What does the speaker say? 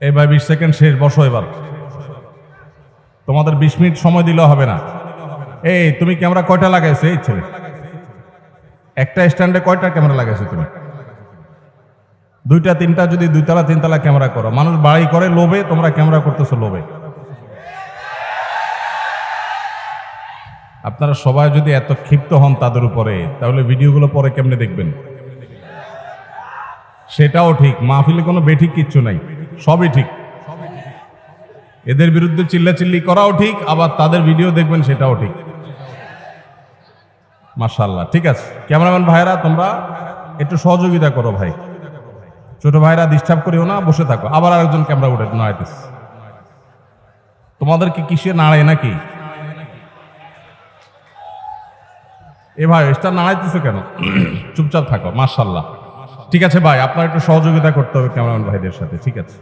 এবার বিশ সেকেন্ড শেষ, বসো এবার। তোমাদের বিশ মিনিট সময় দিলেও হবে না। এই, তুমি ক্যামেরা কয়টা লাগাইছো? এই ছেলে। একটা স্ট্যান্ডে কয়টা ক্যামেরা লাগাইছো তুমি? দুইটা, তিনটা, যদি দুইতলা, তিনতলা ক্যামেরা করো। মানুষ বাড়ি করে, লোভে তোমরা ক্যামেরা করতেছো লোভে। আপনারা সবাই যদি এত ক্ষিপ্ত হন তাদের উপরে, তাহলে ভিডিওগুলো পরে কেমনে দেখবেন? সেটাও ঠিক, মাহফিলে কোনো বেঠিক কিচ্ছু নাই। সবই ঠিক। এদের বিরুদ্ধে চিল্লাচিল্লি করাও ঠিক, আবার তাদের ভিডিও দেখবেন সেটাও ঠিক। মার্শাল্লাহ ঠিক আছে। ক্যামেরাম্যান ভাইরা তোমরা একটু সহযোগিতা করো ভাই। ছোট ভাইরা ডিস্টার্ব করিও না, বসে থাকো। আবার আরেকজন ক্যামেরা উঠে নয়তেস তোমাদের কি কিসে নাড়ে নাকি? এ ভাই এটা নাড়াইতেছো কেন? চুপচাপ থাকো মার্শাল্লাহ ঠিক আছে ভাই আপনার একটু সহযোগিতা করতে হবে ক্যামেরাম্যান ভাইদের সাথে ঠিক আছে?